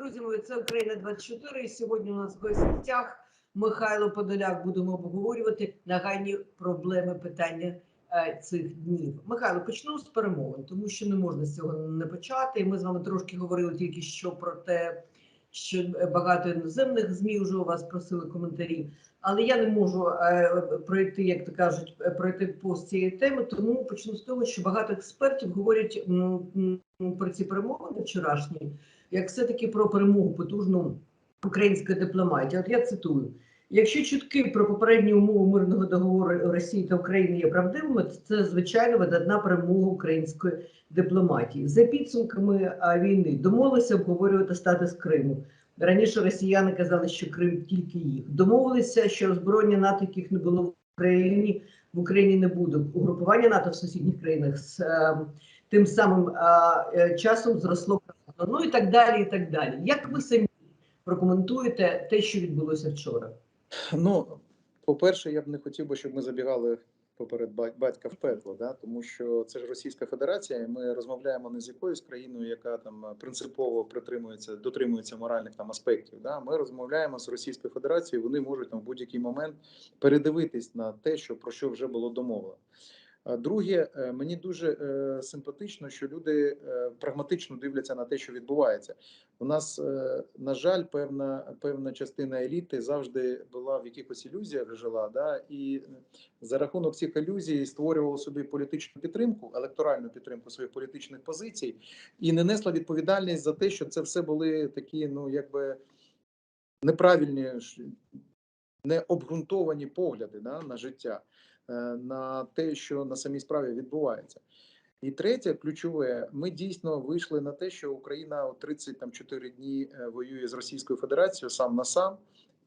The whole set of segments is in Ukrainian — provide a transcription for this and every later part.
Друзі мої, це Україна 24 і сьогодні у нас в гостях Михайло Подоляк. Будемо обговорювати нагальні проблеми питання е, цих днів. Михайло, почну з перемовин, тому що не можна з цього не почати. Ми з вами трошки говорили тільки що про те, що багато іноземних змі вже у вас просили коментарі. Але я не можу е, пройти, як то кажуть, е, пройти повз цієї теми, тому почну з того, що багато експертів говорять про ці перемовини вчорашні, як все-таки про перемогу потужну української дипломатії. От я цитую: якщо чутки про попередні умови мирного договору Росії та України є правдивими, то це звичайно видатна перемога української дипломатії. За підсумками війни домовилися обговорювати статус Криму. Раніше росіяни казали, що Крим тільки їх. Домовилися, що озброєння НАТО, яких не було в Україні, в Україні не буде. Угрупування НАТО в сусідніх країнах з е, тим самим е, часом зросло. Ну і так далі. і так далі. Як ви самі прокоментуєте те, що відбулося вчора? Ну, по-перше, я б не хотів би, щоб ми забігали поперед ба- батька в пекло, да? тому що це ж Російська Федерація, і ми розмовляємо не з якоюсь країною, яка там принципово притримується, дотримується моральних там аспектів. Да? Ми розмовляємо з Російською Федерацією, вони можуть там в будь-який момент передивитись на те, що про що вже було домовлено. Друге, е, мені дуже е, симпатично, що люди е, прагматично дивляться на те, що відбувається. У нас, на жаль, певна певна частина еліти завжди була в якихось ілюзіях жила, да, і за рахунок цих ілюзій створювала собі політичну підтримку, електоральну підтримку своїх політичних позицій, і не несла відповідальність за те, що це все були такі, ну якби неправильні, необґрунтовані погляди да, на життя, е, на те, що на самій справі відбувається. І третє, ключове, ми дійсно вийшли на те, що Україна о 34 дні е, воює з Російською Федерацією сам на сам,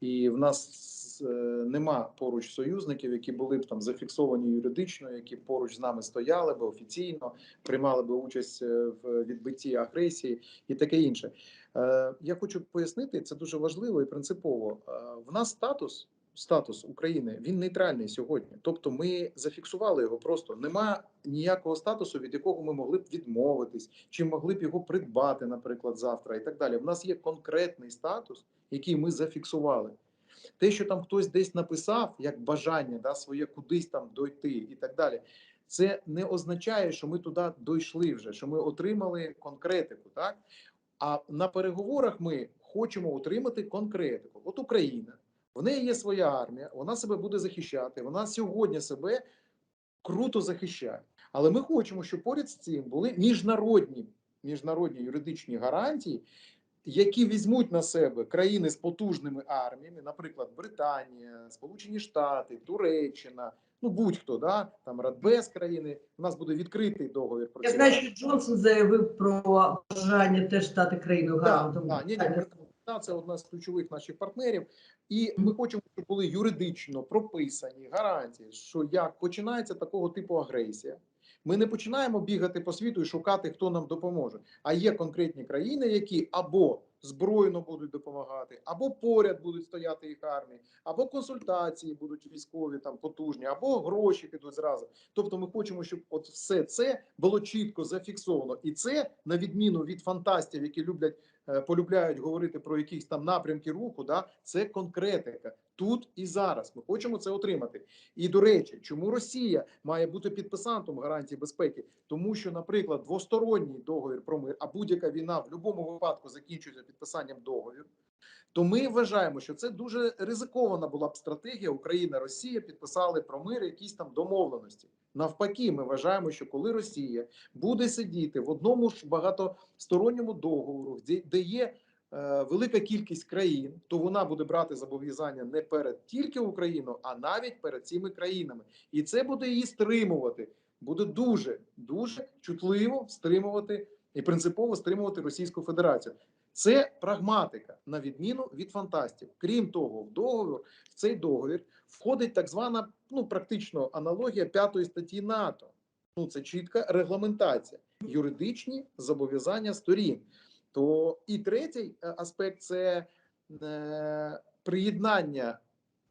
і в нас е, нема поруч союзників, які були б там зафіксовані юридично, які поруч з нами стояли би офіційно, приймали би участь в відбитті агресії і таке інше. Е, Я хочу пояснити, це дуже важливо і принципово. Е, В нас статус статус України він нейтральний сьогодні. Тобто, ми зафіксували його просто. Нема ніякого статусу, від якого ми могли б відмовитись, чи могли б його придбати, наприклад, завтра, і так далі. В нас є конкретний статус, який ми зафіксували. Те, що там хтось десь написав, як бажання да, своє кудись там дойти і так далі. Це не означає, що ми туди дійшли вже, що ми отримали конкретику. Так а на переговорах ми хочемо отримати конкретику. От Україна, в неї є своя армія, вона себе буде захищати. Вона сьогодні себе круто захищає. Але ми хочемо, щоб поряд з цим були міжнародні, міжнародні юридичні гарантії, які візьмуть на себе країни з потужними арміями, наприклад, Британія, Сполучені Штати, Туреччина. Ну, будь-хто, да? там Радбез країни, у нас буде відкритий договір про Я знаю, що Джонсон заявив про бажання теж стати країною гарантом. да, ні, ні, Британія це одна з ключових наших партнерів, і ми хочемо, щоб були юридично прописані гарантії, що як починається такого типу агресія. Ми не починаємо бігати по світу і шукати, хто нам допоможе. А є конкретні країни, які або збройно будуть допомагати, або поряд будуть стояти їх армії, або консультації будуть військові там потужні, або гроші підуть зразу. Тобто, ми хочемо, щоб от все це було чітко зафіксовано, і це на відміну від фантастів, які люблять е, полюбляють говорити про якісь там напрямки руху. Да, це конкретика тут і зараз. Ми хочемо це отримати. І до речі, чому Росія має бути підписантом гарантії безпеки? Тому що, наприклад, двосторонній договір про мир, а будь-яка війна в будь-якому випадку закінчується підписанням договіру. То ми вважаємо, що це дуже ризикована була б стратегія. Україна, Росія підписали про мир, якісь там домовленості. Навпаки, ми вважаємо, що коли Росія буде сидіти в одному ж багатосторонньому договору, де, є велика кількість країн, то вона буде брати зобов'язання не перед тільки Україною, а навіть перед цими країнами, і це буде її стримувати. Буде дуже дуже чутливо стримувати і принципово стримувати Російську Федерацію. Це прагматика на відміну від фантастів. Крім того, в договір в цей договір входить так звана ну практично аналогія п'ятої статті НАТО. Ну це чітка регламентація, юридичні зобов'язання сторін. То і третій е, аспект це е, приєднання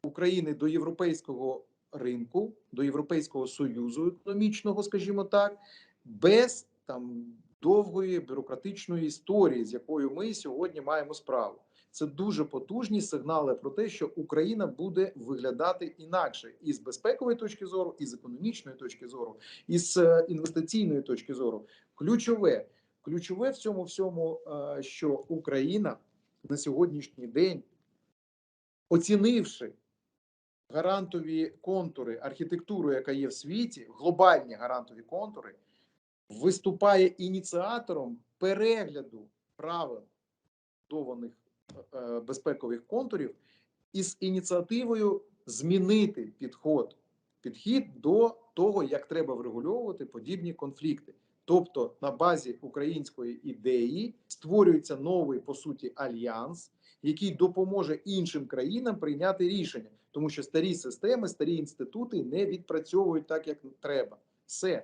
України до європейського ринку, до Європейського союзу економічного, скажімо так, без там довгої бюрократичної історії, з якою ми сьогодні маємо справу. Це дуже потужні сигнали про те, що Україна буде виглядати інакше і з безпекової точки зору, і з економічної точки зору, і з е, інвестиційної точки зору. Ключове, ключове в цьому всьому, е, що Україна на сьогоднішній день, оцінивши гарантові контури, архітектуру, яка є в світі, глобальні гарантові контури, виступає ініціатором перегляду правил будованих е, безпекових контурів із ініціативою змінити підход, підхід до того, як треба врегульовувати подібні конфлікти. Тобто на базі української ідеї створюється новий по суті альянс, який допоможе іншим країнам прийняти рішення, тому що старі системи, старі інститути не відпрацьовують так, як треба. Все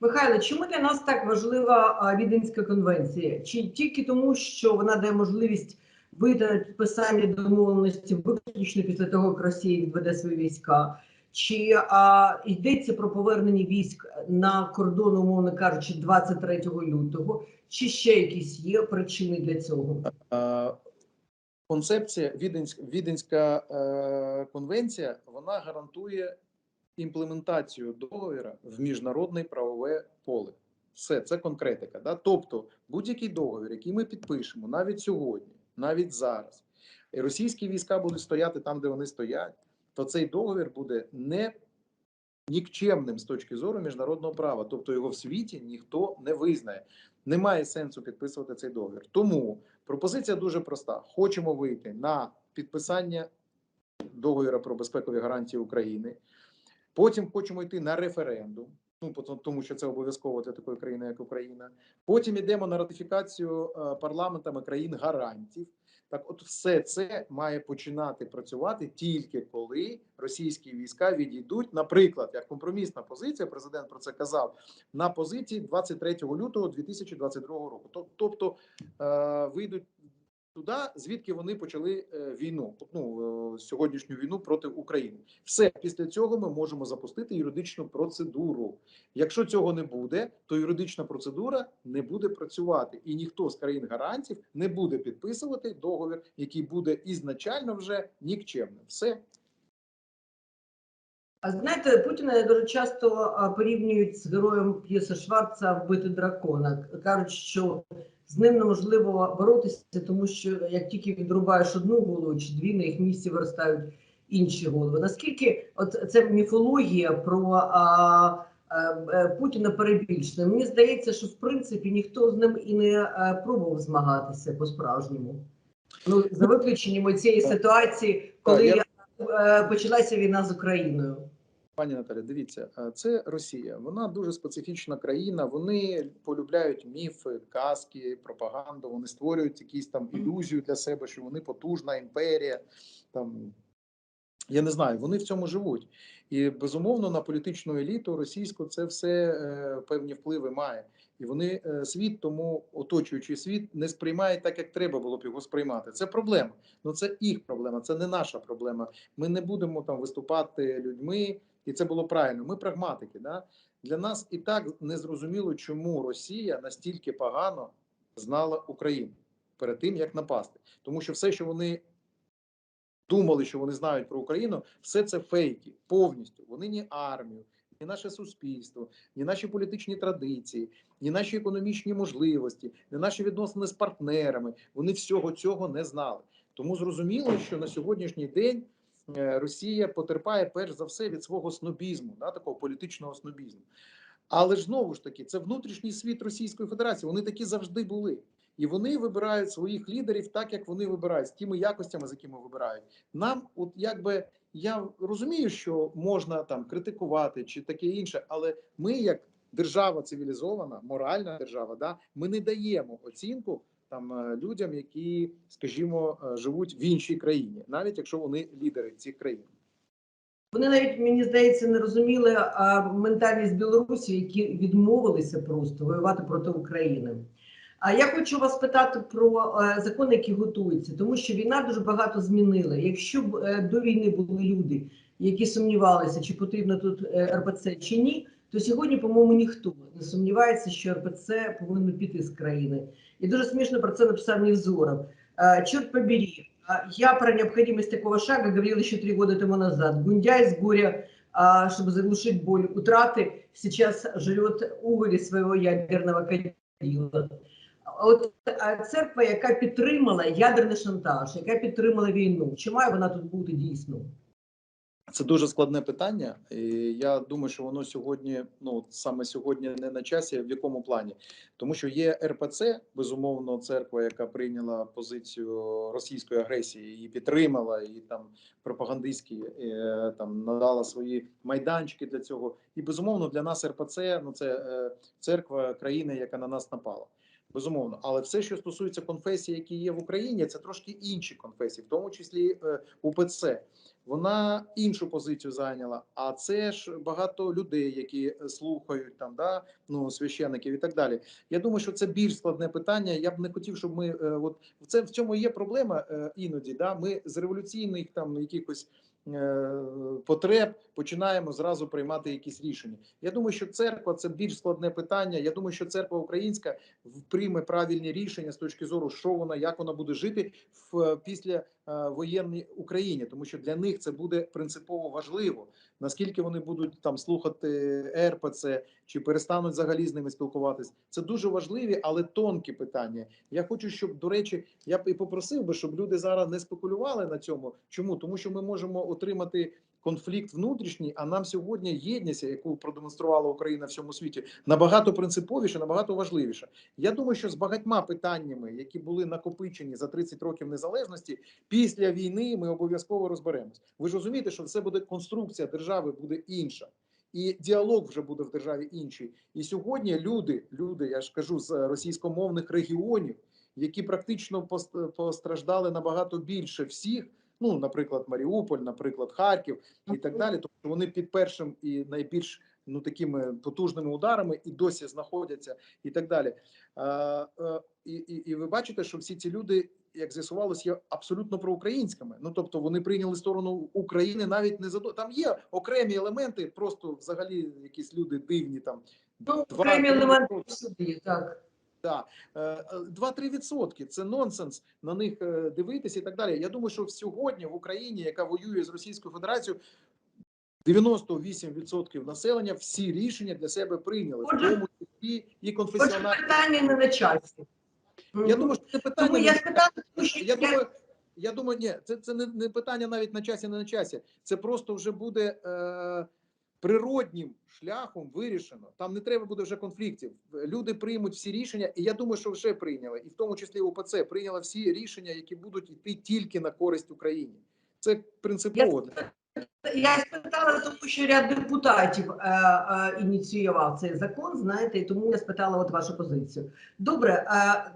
Михайло, чому для нас так важлива Віденська конвенція? Чи тільки тому, що вона дає можливість вийти на підписання домовленості виключно після того, як Росія відведе свої війська? Чи а, йдеться про повернення військ на кордон, умовно кажучи, 23 лютого? Чи ще якісь є причини для цього? Концепція Віденська, Віденська е, конвенція вона гарантує імплементацію договора в міжнародне правове поле. Все це конкретика. Да? Тобто, будь-який договір, який ми підпишемо навіть сьогодні, навіть зараз, російські війська будуть стояти там, де вони стоять, то цей договір буде не нікчемним з точки зору міжнародного права, тобто його в світі ніхто не визнає. Немає сенсу підписувати цей договір. Тому пропозиція дуже проста: хочемо вийти на підписання договора про безпекові гарантії України. Потім хочемо йти на референдум. Ну тому, що це обов'язково для такої країни, як Україна. Потім йдемо на ратифікацію е, парламентами країн гарантів. Так, от все це має починати працювати тільки коли російські війська відійдуть, наприклад, як компромісна позиція, президент про це казав на позиції 23 лютого 2022 року. Тоб- Тобто е, вийдуть туди, звідки вони почали е, війну, ну е, сьогоднішню війну проти України. Все після цього ми можемо запустити юридичну процедуру. Якщо цього не буде, то юридична процедура не буде працювати, і ніхто з країн гарантів не буде підписувати договір, який буде ізначально вже нікчемним. Все А знаєте, Путіна дуже часто порівнюють з героєм п'єси Шварца Вбити дракона. Кажуть, що з ним неможливо боротися, тому що як тільки відрубаєш одну голову чи дві, на їх місці виростають інші голови. Наскільки от це міфологія про а, е, е, Путіна перебільшена? Мені здається, що в принципі ніхто з ним і не е, пробував змагатися по-справжньому. Ну, за виключенням цієї ситуації, коли я- почалася війна з Україною. Пані Наталі, дивіться, це Росія. Вона дуже специфічна країна. Вони полюбляють міфи, казки, пропаганду. Вони створюють якісь там ілюзію для себе, що вони потужна імперія. Там я не знаю, вони в цьому живуть. І безумовно на політичну еліту російську це все е, певні впливи має. І вони е, світ, тому оточуючий світ не сприймає так, як треба було б його сприймати. Це проблема. Ну це їх проблема, це не наша проблема. Ми не будемо там виступати людьми, і це було правильно. Ми прагматики. Да? Для нас і так незрозуміло, чому Росія настільки погано знала Україну перед тим, як напасти. Тому що все, що вони думали, що вони знають про Україну, все це фейки повністю. Вони ні армію, ні наше суспільство, ні наші політичні традиції, ні наші економічні можливості, ні наші відносини з партнерами. Вони всього цього не знали. Тому зрозуміло, що на сьогоднішній день Росія потерпає перш за все від свого снобізму, да, такого політичного снобізму. Але ж знову ж таки, це внутрішній світ Російської Федерації. Вони такі завжди були. І вони вибирають своїх лідерів так, як вони вибирають, з тими якостями, з якими вибирають. Нам, от якби я розумію, що можна там критикувати чи таке інше, але ми, як держава цивілізована, моральна держава, да, ми не даємо оцінку там е, людям, які, скажімо, е, живуть в іншій країні, навіть якщо вони лідери цих країн. Вони навіть мені здається не розуміли а, ментальність Білорусі, які відмовилися просто воювати проти України. А я хочу вас питати про е, закони, які готуються, тому що війна дуже багато змінила. Якщо б е, до війни були люди, які сумнівалися, чи потрібно тут е, РПЦ чи ні, то сьогодні, по-моєму, ніхто не сумнівається, що РПЦ повинно піти з країни. І дуже смішно про це написав Невзоров. Э, Черт побери, а, я про необходимость такого шага говорил еще три года тому назад. Гундяй с горя, а, чтобы заглушить боль утраты, сейчас жрет уголь из своего ядерного кадила. От а, церква, яка підтримала ядерний шантаж, яка підтримала війну, чи має вона тут бути дійсно? Це дуже складне питання, і я думаю, що воно сьогодні, ну саме сьогодні, не на часі. В якому плані? Тому що є РПЦ, безумовно, церква, яка прийняла позицію російської агресії і підтримала, і там пропагандистські е, там надала свої майданчики для цього. І безумовно для нас РПЦ ну це е, церква країни, яка на нас напала. Безумовно, але все, що стосується конфесій, які є в Україні, це трошки інші конфесії, в тому числі е, УПЦ вона іншу позицію зайняла. А це ж багато людей, які е, слухають там, да ну священиків і так далі. Я думаю, що це більш складне питання. Я б не хотів, щоб ми е, от в це в цьому є проблема е, іноді. Да, ми з революційних там якихось. е, Потреб починаємо зразу приймати якісь рішення. Я думаю, що церква це більш складне питання. Я думаю, що церква українська прийме правильні рішення з точки зору, що вона, як вона буде жити в після воєнній Україні, тому що для них це буде принципово важливо. Наскільки вони будуть там слухати РПЦ чи перестануть взагалі з ними спілкуватись, це дуже важливі, але тонкі питання. Я хочу, щоб до речі, я б і попросив би, щоб люди зараз не спекулювали на цьому. Чому тому, що ми можемо отримати. Конфлікт внутрішній, а нам сьогодні єдність, яку продемонструвала Україна в всьому світі, набагато принциповіше, набагато важливіше. Я думаю, що з багатьма питаннями, які були накопичені за 30 років незалежності, після війни ми обов'язково розберемось. Ви ж розумієте, що це буде конструкція держави буде інша, і діалог вже буде в державі інший. І сьогодні люди, люди, я ж кажу, з російськомовних регіонів, які практично пост- постраждали набагато більше всіх. Ну, наприклад, Маріуполь, наприклад, Харків і так далі. Тобто вони під першим і найбільш ну такими потужними ударами і досі знаходяться, і так далі. Е, е, і, і, і ви бачите, що всі ці люди, як з'ясувалось, є абсолютно проукраїнськими. Ну тобто вони прийняли сторону України навіть не за там є окремі елементи, просто взагалі якісь люди дивні там. Ну, окремі елементи всюди, так. Да. Е, е, 2-3 відсотки це нонсенс на них е, дивитися і так далі. Я думаю, що сьогодні в Україні, яка воює з Російською Федерацією, 98% населення всі рішення для себе прийняли, в Отже- тому числі і Отже, питання не на часі. Я думаю, що це питання. Тому не- я спитала, тому що я я- думаю, я думаю, ні, це, це не, не питання навіть на часі, не на часі. Це просто вже буде е, природнім шляхом вирішено. Там не треба буде вже конфліктів. Люди приймуть всі рішення, і я думаю, що вже прийняли, і в тому числі УПЦ прийняла всі рішення, які будуть йти тільки на користь Україні. Це принципово. Я спитала, тому що ряд депутатів е, е, ініціював цей закон, знаєте, і тому я спитала от вашу позицію. Добре,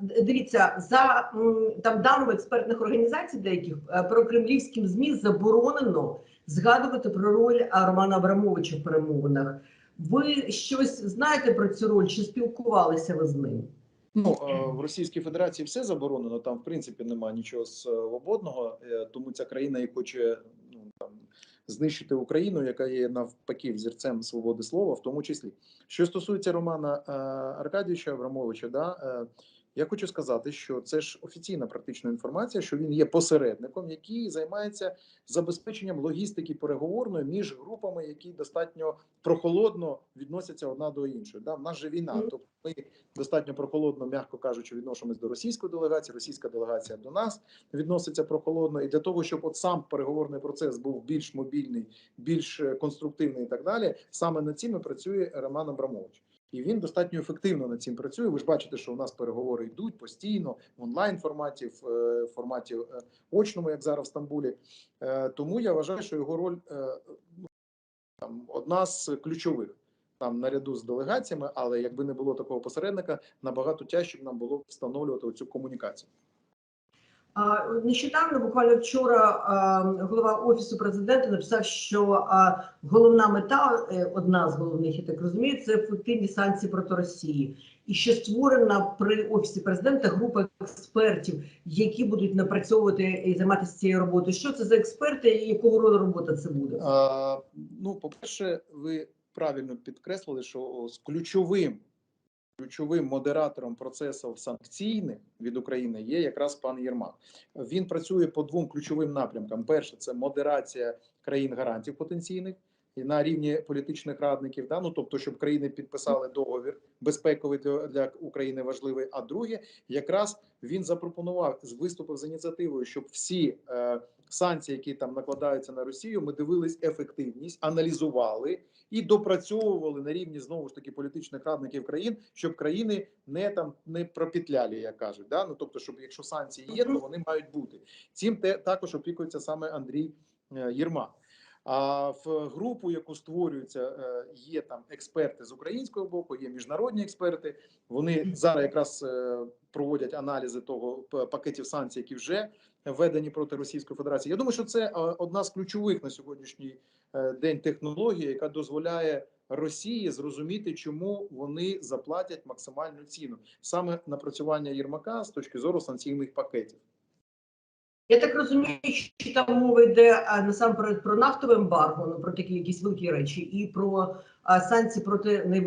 е, дивіться, за м, там даними експертних організацій, деяких е, про кремлівським змі заборонено згадувати про роль е, Романа Абрамовича в перемовинах. Ви щось знаєте про цю роль? Чи спілкувалися ви з ним? Ну е, в Російській Федерації все заборонено. Там в принципі немає нічого свободного, е, тому ця країна і хоче ну там знищити Україну, яка є навпаки взірцем свободи слова, в тому числі. Що стосується Романа е, Аркадійовича Абрамовича, да е, я хочу сказати, що це ж офіційна практична інформація, що він є посередником, який займається забезпеченням логістики переговорної між групами, які достатньо прохолодно відносяться одна до іншої. Да, в нас же війна, тобто ми достатньо прохолодно, м'яко кажучи, відносимось до російської делегації. Російська делегація до нас відноситься прохолодно. І для того, щоб от сам переговорний процес був більш мобільний, більш е, конструктивний і так далі, саме над цим і працює Роман Абрамович. І він достатньо ефективно над цим працює. Ви ж бачите, що у нас переговори йдуть постійно в онлайн форматі, в е, форматі е, очному, як зараз в Стамбулі. Е, Тому я вважаю, що його роль ну, там одна з ключових там наряду з делегаціями, але якби не було такого посередника, набагато тяжче б нам було встановлювати цю комунікацію. Нещодавно, буквально вчора, голова офісу президента написав, що головна мета, е, одна з головних, я так розумію, це ефективні санкції проти Росії, і що створена при офісі президента група експертів, які будуть напрацьовувати і займатися цією роботою. Що це за експерти і якого роду робота це буде? А, ну, по-перше, ви правильно підкреслили, що з ключовим ключовим модератором процесу санкційних від України є якраз пан Єрмак. Він працює по двом ключовим напрямкам: перше це модерація країн гарантів потенційних. На рівні політичних радників, да ну тобто, щоб країни підписали договір безпековий для України важливий. А друге, якраз він запропонував виступив з ініціативою, щоб всі е, санкції, які там накладаються на Росію, ми дивились ефективність, аналізували і допрацьовували на рівні знову ж таки політичних радників країн, щоб країни не там не пропетлялі, як кажуть. Да? Ну тобто, щоб якщо санкції є, то вони мають бути. Цим те також опікується саме Андрій е, Єрмак. А в групу, яку створюється, е, є там експерти з українського боку, є міжнародні експерти. Вони зараз якраз е, проводять аналізи того пакетів санкцій, які вже введені проти Російської Федерації. Я думаю, що це е, одна з ключових на сьогоднішній е, день технологій, яка дозволяє Росії зрозуміти, чому вони заплатять максимальну ціну саме напрацювання Єрмака з точки зору санкційних пакетів. Я так розумію, що там мова йде а, насамперед про нафтове ембарго, ну про такі якісь великі речі, і про а, санкції проти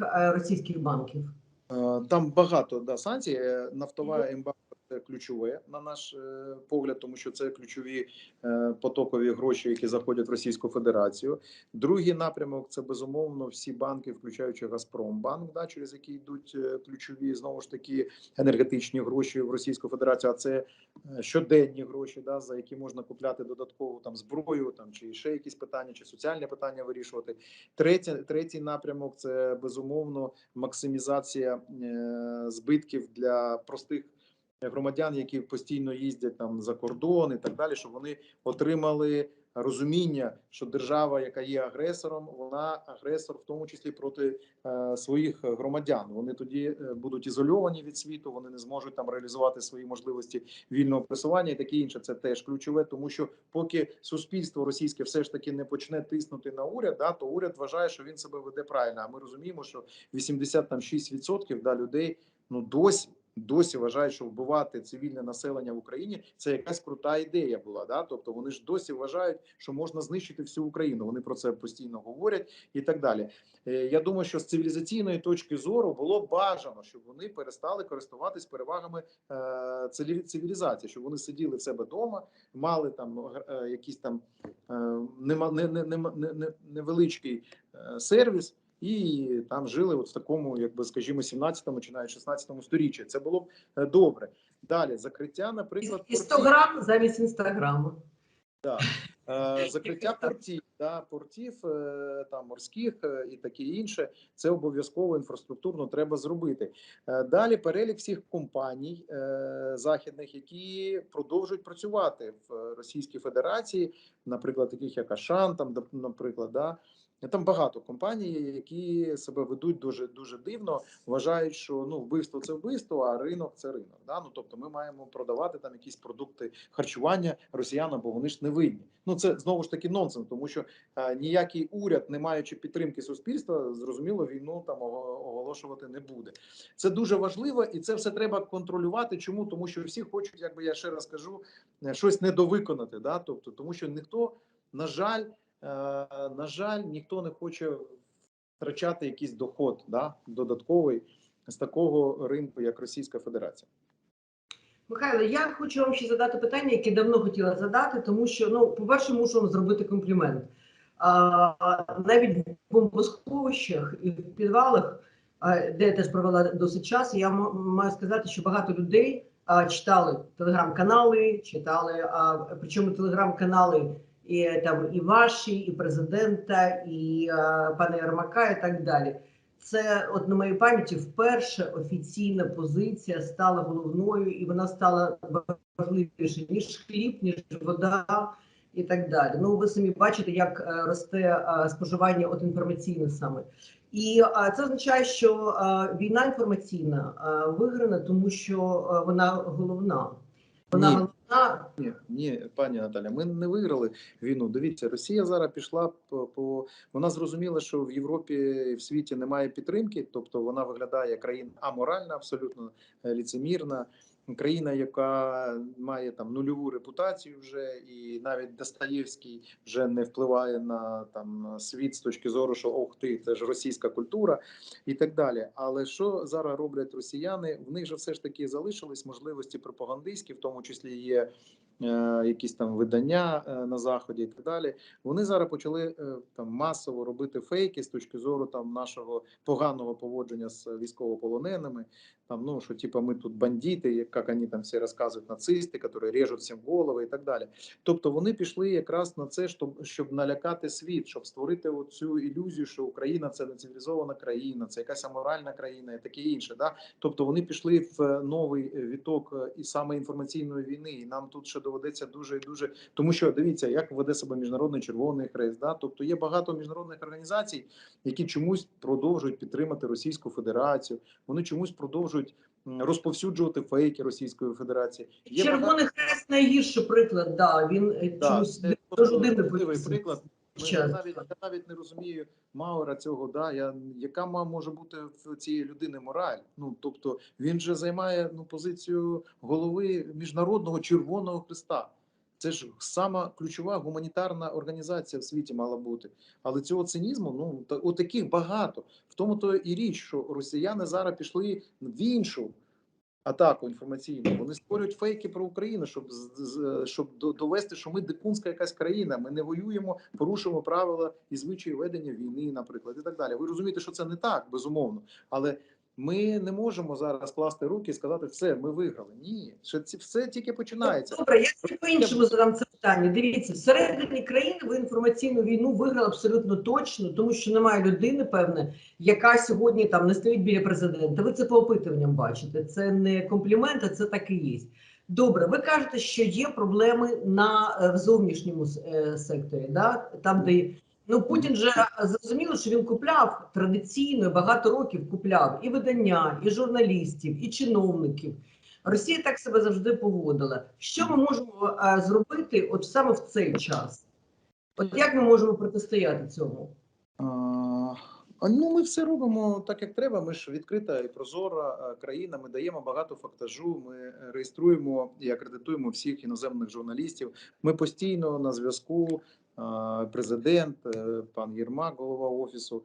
а, російських банків. Е, Там багато да, санкцій. Е, Нафтова ембарго ключове на наш е, погляд, тому що це ключові е, потокові гроші, які заходять в Російську Федерацію. Другий напрямок це безумовно всі банки, включаючи Газпромбанк, да, через які йдуть е, ключові знову ж таки енергетичні гроші в Російську Федерацію. А це щоденні гроші, да, за які можна купляти додаткову там зброю, там чи ще якісь питання, чи соціальні питання вирішувати. Третє, третій напрямок це безумовно максимізація збитків для простих громадян, які постійно їздять там за кордон і так далі, щоб вони отримали розуміння, що держава, яка є агресором, вона агресор, в тому числі проти е, своїх громадян. Вони тоді е, будуть ізольовані від світу, вони не зможуть там реалізувати свої можливості вільного пресування і таке інше. Це теж ключове, тому що поки суспільство російське все ж таки не почне тиснути на уряд, да, то уряд вважає, що він себе веде правильно. А ми розуміємо, що 86% да, людей ну досі. Досі вважають, що вбивати цивільне населення в Україні це якась крута ідея була. Да? Тобто вони ж досі вважають, що можна знищити всю Україну. Вони про це постійно говорять і так далі. Е, Я думаю, що з цивілізаційної точки зору було бажано, щоб вони перестали користуватись перевагами е, цивілізації, щоб вони сиділи в себе вдома, мали там е, якийсь там невеличкий сервіс. І там жили от в такому, якби скажімо, 17-му чи навіть 16-му сторіччі. Це було б е, добре. Далі закриття, наприклад, І 100 грам замість інстаграму. Е, закриття портів, да, портів е, там морських і таке інше. Це обов'язково інфраструктурно треба зробити. Далі перелік всіх компаній західних, які продовжують працювати в Російській Федерації, наприклад, таких як Ашан, там наприклад, да. Там багато компаній, які себе ведуть дуже дуже дивно, вважають, що ну вбивство це вбивство, а ринок це ринок. Да? Ну тобто, ми маємо продавати там якісь продукти харчування росіянам, бо вони ж не винні. Ну це знову ж таки нонсенс, тому що е, ніякий уряд, не маючи підтримки суспільства, зрозуміло, війну там оголошувати не буде. Це дуже важливо, і це все треба контролювати. Чому? Тому що всі хочуть, якби я ще раз кажу, е, щось недовиконати. Да? Тобто, тому що ніхто, на жаль, е, на жаль, ніхто не хоче втрачати якийсь доход да? додатковий з такого ринку, як Російська Федерація. Михайло, я хочу вам ще задати питання, яке давно хотіла задати, тому що ну, по-перше, мушу вам зробити комплімент. А, навіть в бомбосховищах і в підвалах, де я теж провела досить час, я маю сказати, що багато людей а, читали телеграм-канали, читали, а, причому телеграм-канали і там і ваші, і президента, і а, пана Ярмака, і так далі. Це от на моїй пам'яті вперше офіційна позиція стала головною, і вона стала важливіше ніж хліб, ніж вода і так далі. Ну ви самі бачите, як е, росте е, споживання от інформаційне саме. І е, це означає, що е, війна інформаційна е, виграна, тому що е, вона головна. Вона Ні. Ні, ні, пані Наталя, ми не виграли війну. Дивіться, Росія зараз пішла по, по вона зрозуміла, що в Європі і в світі немає підтримки, тобто вона виглядає як країна аморальна, абсолютно е, ліцемірна. Країна, яка має там нульову репутацію, вже і навіть Достоєвський вже не впливає на там світ з точки зору, що ох ти, це ж російська культура і так далі. Але що зараз роблять росіяни? В них же все ж таки залишились можливості пропагандистські, в тому числі є е, якісь там видання е, на заході і так далі. Вони зараз почали е, там масово робити фейки з точки зору там нашого поганого поводження з військовополоненими. Там ну що типа ми тут бандити, як вони там всі розказують, нацисти, які режуть всім голови і так далі. Тобто вони пішли якраз на це, щоб щоб налякати світ, щоб створити оцю ілюзію, що Україна це не цивілізована країна, це якась аморальна країна і таке інше. Да? Тобто вони пішли в новий віток е, і саме інформаційної війни. І нам тут ще доведеться дуже і дуже, тому що дивіться, як веде себе міжнародний червоний хрест. Да? Тобто є багато міжнародних організацій, які чомусь продовжують підтримати Російську Федерацію. Вони чомусь продовжують м, розповсюджувати фейки Російської Федерації. Є багато- Червоний хрест найгірший приклад. Да, він е, Да, чомусь дуже приклад. Я навіть, я навіть не розумію Маура цього. Да, я, яка може бути в цієї людини мораль? Ну тобто він же займає ну, позицію голови міжнародного Червоного Христа. Це ж сама ключова гуманітарна організація в світі мала бути. Але цього цинізму, ну та от таких багато. В тому то і річ, що росіяни зараз пішли в іншу атаку інформаційну. Вони створюють фейки про Україну, щоб щоб довести, що ми дикунська якась країна. Ми не воюємо, порушуємо правила і звичаї ведення війни, наприклад, і так далі. Ви розумієте, що це не так, безумовно, але. Ми не можемо зараз класти руки і сказати, все, ми виграли. Ні, ще ці все тільки починається. Добре, я по-іншому задам це питання. Дивіться, всередині країни ви інформаційну війну виграли абсолютно точно, тому що немає людини, певне, яка сьогодні там не стоїть біля президента. Ви це по опитуванням бачите. Це не комплімент, а це так і є. Добре, ви кажете, що є проблеми на е, в зовнішньому е, секторі, да? там, де ну Путін же зрозуміло, що він купляв традиційно багато років купляв і видання, і журналістів, і чиновників. Росія так себе завжди поводила. Що ми можемо е, зробити от саме в цей час? От як ми можемо протистояти цьому? А, а, ну, ми все робимо так, як треба. Ми ж відкрита і прозора країна. Ми даємо багато фактажу. Ми реєструємо і акредитуємо всіх іноземних журналістів. Ми постійно на зв'язку. Президент, е, пан Єрмак, голова офісу,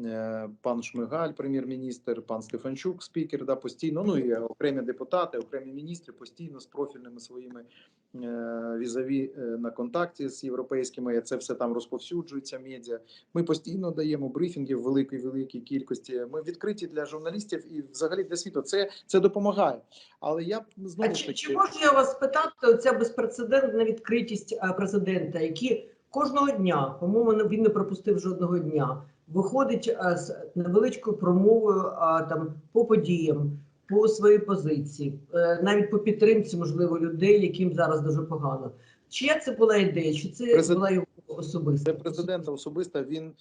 е, пан Шмигаль, прем'єр-міністр, пан Стефанчук, спікер, да, постійно. Ну і окремі депутати, окремі міністри постійно з профільними своїми е, візаві е, на контакті з європейськими. Це все там розповсюджується. Медіа. Ми постійно даємо брифінги в великій великій кількості. Ми відкриті для журналістів і взагалі для світу. Це це допомагає. Але я знову А ж чи, таки чи можу я вас спитати оця безпрецедентна відкритість президента, який кожного дня, по-моєму, не- він не пропустив жодного дня, виходить е, з невеличкою промовою а, там по подіям, по своїй позиції, е, навіть по підтримці, можливо, людей, яким зараз дуже погано. Чия це була ідея? Чи це Презид- була його особиста? Це президента особисто. Він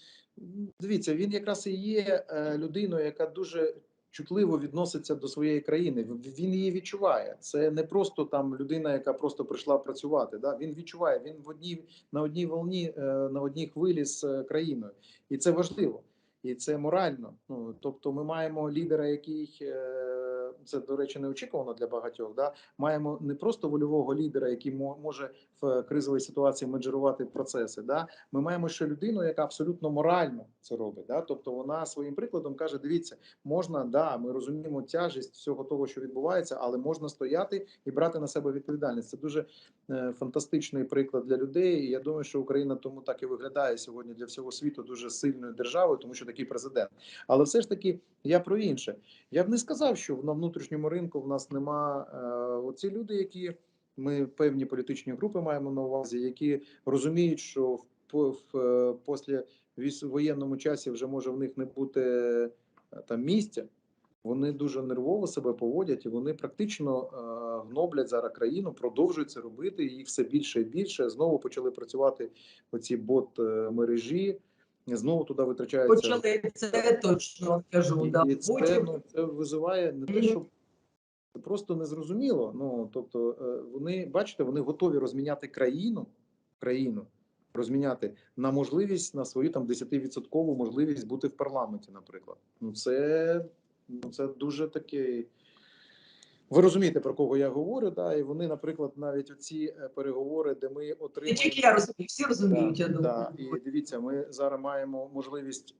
дивіться, він якраз і є е, людиною, яка дуже чутливо відноситься до своєї країни. Він її відчуває. Це не просто там людина, яка просто прийшла працювати. Да? Він відчуває. Він в одній на одній волні, е, на одній хвилі з е, країною, і це важливо. І це морально. Ну тобто, ми маємо лідера, який е, це до речі неочікувано для багатьох. Да? Маємо не просто вольового лідера, який мо- може в кризовій ситуації менеджерувати процеси. Да? Ми маємо ще людину, яка абсолютно морально це робить. Да? Тобто вона своїм прикладом каже: дивіться, можна, да, ми розуміємо тяжість всього того, що відбувається, але можна стояти і брати на себе відповідальність. Це дуже е, фантастичний приклад для людей. І я думаю, що Україна тому так і виглядає сьогодні для всього світу дуже сильною державою, тому що такий президент. Але все ж таки, я про інше. Я б не сказав, що на внутрішньому ринку в нас нема е, оці люди, які ми певні політичні групи маємо на увазі, які розуміють, що в, по- в е, після воєнному часі вже може в них не бути е, там місця. Вони дуже нервово себе поводять, і вони практично е, гноблять зараз країну, продовжують це робити. Їх все більше і більше. Знову почали працювати оці бот е, мережі. Знову туди витрачаються Почали це точно кажу. і, Да. і це, Потім ну, це визиває не те, що це просто незрозуміло. Ну тобто, е, вони бачите, вони готові розміняти країну, країну розміняти на можливість на свою там 10% можливість бути в парламенті, наприклад. Ну це, ну це дуже такий. Ви розумієте, про кого я говорю, да, і вони, наприклад, навіть оці е, переговори, де ми Не отримаємо. тільки я розумію, всі розуміють, я думаю. да. І дивіться, ми зараз маємо можливість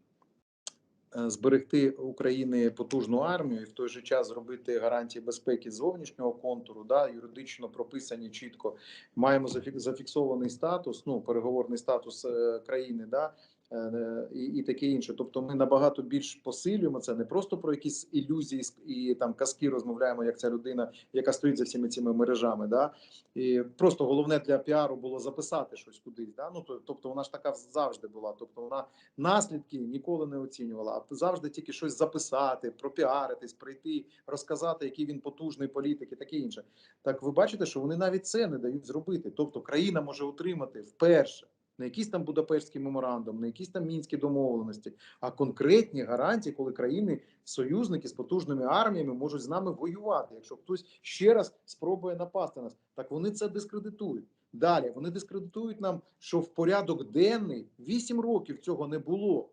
е, зберегти України потужну армію і в той же час зробити гарантії безпеки зовнішнього контуру, да, юридично прописані чітко. Маємо зафік- зафіксований статус, ну переговорний статус е, країни, да. Е, І, і таке інше, тобто ми набагато більш посилюємо це не просто про якісь ілюзії і там казки розмовляємо, як ця людина, яка стоїть за всіми цими мережами. Да? І просто головне для піару було записати щось кудись. Да? Ну тобто вона ж така завжди була. Тобто вона наслідки ніколи не оцінювала, а завжди тільки щось записати, пропіаритись, прийти, розказати, який він потужний політик і таке інше. Так ви бачите, що вони навіть це не дають зробити. Тобто країна може отримати вперше. Не якийсь там Будапештський меморандум, не якісь там мінські домовленості, а конкретні гарантії, коли країни, союзники з потужними арміями можуть з нами воювати. Якщо хтось ще раз спробує напасти нас, так вони це дискредитують. Далі вони дискредитують нам, що в порядок денний 8 років цього не було.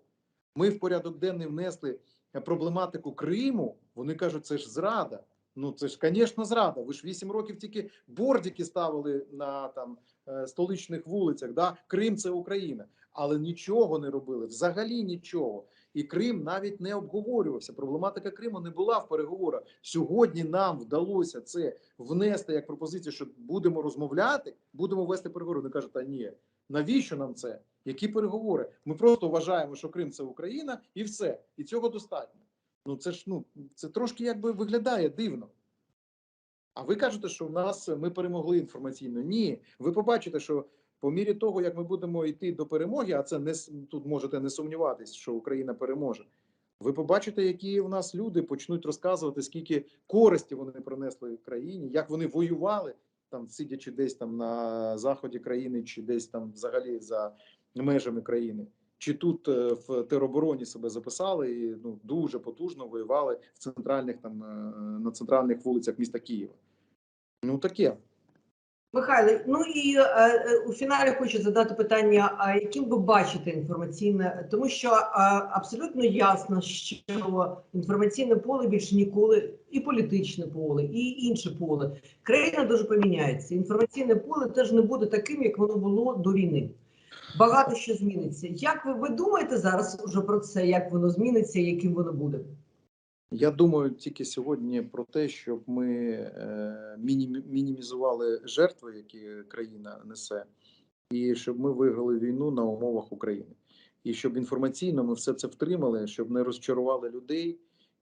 Ми в порядок денний внесли проблематику Криму. Вони кажуть, це ж зрада. Ну це ж, звісно, зрада. Ви ж 8 років тільки бордики ставили на там е, столичних вулицях. Да? Крим це Україна, але нічого не робили, взагалі нічого. І Крим навіть не обговорювався. Проблематика Криму не була в переговорах. Сьогодні нам вдалося це внести як пропозицію, що будемо розмовляти, будемо вести переговори. Вони кажуть, а ні, навіщо нам це? Які переговори? Ми просто вважаємо, що Крим це Україна, і все. І цього достатньо. Ну це ж ну це трошки якби виглядає дивно. А ви кажете, що в нас ми перемогли інформаційно? Ні, ви побачите, що по мірі того, як ми будемо йти до перемоги, а це не тут можете не сумніватись, що Україна переможе. Ви побачите, які у нас люди почнуть розказувати, скільки користі вони принесли країні, як вони воювали там, сидячи десь там на заході країни, чи десь там взагалі за межами країни. Чи тут е, в теробороні себе записали і ну дуже потужно воювали в центральних там е, на центральних вулицях міста Києва? Ну таке. Михайло, ну і е, е, у фіналі хочу задати питання: а яким ви бачите інформаційне, тому що е, абсолютно ясно, що інформаційне поле більше ніколи, і політичне поле, і інше поле. Країна дуже поміняється. Інформаційне поле теж не буде таким, як воно було до війни. Багато що зміниться. Як ви, ви думаєте зараз уже про це? Як воно зміниться, яким воно буде? Я думаю тільки сьогодні про те, щоб ми е, мінімізували жертви, які країна несе, і щоб ми виграли війну на умовах України, і щоб інформаційно ми все це втримали, щоб не розчарували людей,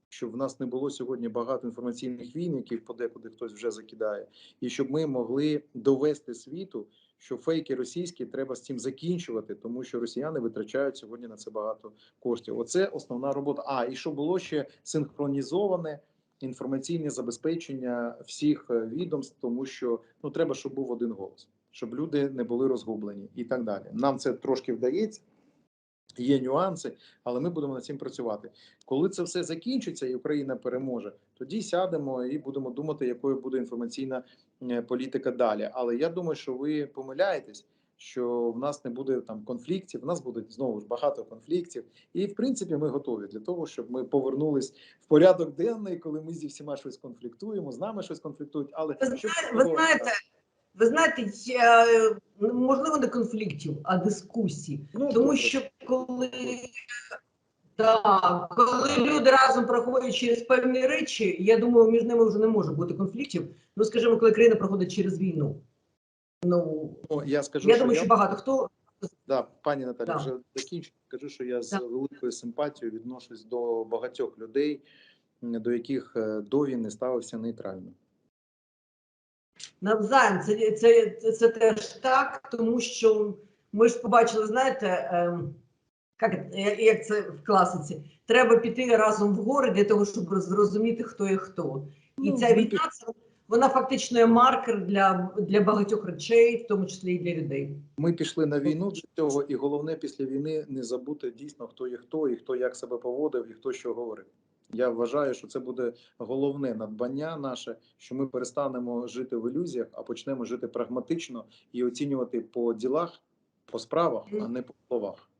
щоб в нас не було сьогодні багато інформаційних війн, яких подекуди хтось вже закидає, і щоб ми могли довести світу, що фейки російські треба з цим закінчувати, тому що росіяни витрачають сьогодні на це багато коштів. Оце основна робота. А і що було ще синхронізоване інформаційне забезпечення всіх е, відомств, тому що ну треба, щоб був один голос, щоб люди не були розгублені і так далі. Нам це трошки вдається. Є нюанси, але ми будемо над цим працювати. Коли це все закінчиться і Україна переможе, тоді сядемо і будемо думати, якою буде інформаційна е, політика далі. Але я думаю, що ви помиляєтесь, що в нас не буде там конфліктів. В нас буде знову ж багато конфліктів, і в принципі ми готові для того, щоб ми повернулись в порядок денний, коли ми зі всіма щось конфліктуємо, з нами щось конфліктують. Але Ви щоб ви знаєте, ви знаєте, я, е, можливо, не конфліктів, а дискусій. ну, Тому що коли, так, коли люди разом проходять через певні речі, я думаю, між ними вже не може бути конфліктів. Ну, скажімо, коли країна проходить через війну. Ну, Ну, я скажу, я що думаю, я що багато хто Да, пані Наталі, Да. вже закінчу. Кажу, що я з Да. великою симпатією відношусь до багатьох людей, до яких е, до війни ставився нейтрально. Навзаєм це, це, це, це теж так, тому що ми ж побачили, знаєте, ем, як, як- як це в класиці, треба піти разом в гори для того, щоб зрозуміти, хто є хто. І Ну, ця війна це вона фактично є маркер для, для багатьох речей, в тому числі і для людей. Ми пішли на війну для цього, і головне після війни не забути дійсно, хто є хто, і хто як себе поводив, і хто що говорив. Я вважаю, що це буде головне надбання наше, що ми перестанемо жити в ілюзіях, а почнемо жити прагматично і оцінювати по ділах, по справах, а не по словах.